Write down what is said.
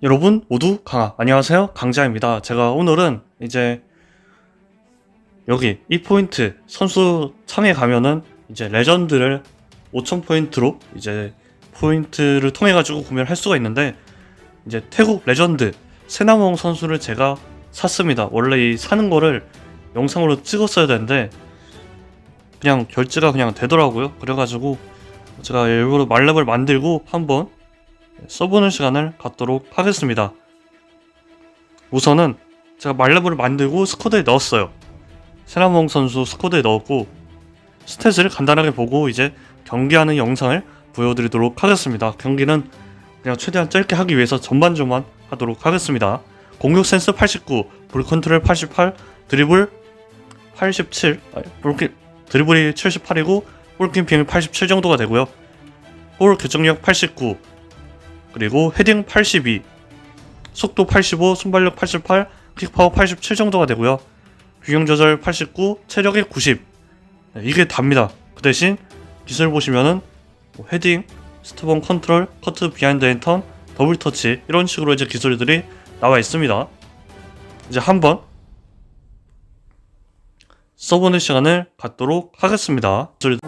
여러분 모두 강아. 안녕하세요. 강자입니다. 제가 오늘은 이제 여기 이 포인트 선수 창에 가면은 이제 레전드를 5000포인트로 이제 포인트를 통해 가지고 구매를 할 수가 있는데 이제 태국 레전드 세나몽 선수를 제가 샀습니다. 원래 이 사는 거를 영상으로 찍었어야 되는데 그냥 결제가 그냥 되더라고요. 그래가지고 제가 일부러 말렙을 만들고 한번 써보는 시간을 갖도록 하겠습니다. 우선은 제가 말레브를 만들고 스쿼드에 넣었어요. 세라몽 선수 스쿼드에 넣었고 스탯을 간단하게 보고 이제 경기하는 영상을 보여드리도록 하겠습니다. 경기는 그냥 최대한 짧게 하기 위해서 전반전만 하도록 하겠습니다. 공격 센스 89, 볼 컨트롤 88, 드리블 87, 아니, 볼킹, 드리블이 78이고 볼킹핑이 87 정도가 되고요. 볼 결정력 89, 그리고 헤딩 82, 속도 85, 순발력 88, 킥파워 87 정도가 되고요. 균형 조절 89, 체력이 90. 네, 이게 답니다. 그 대신 기술 보시면은 뭐 헤딩, 스트본 컨트롤, 커트 비하인드 엔턴, 더블 터치 이런 식으로 이제 기술들이 나와 있습니다. 이제 한번 써보는 시간을 갖도록 하겠습니다. 기술-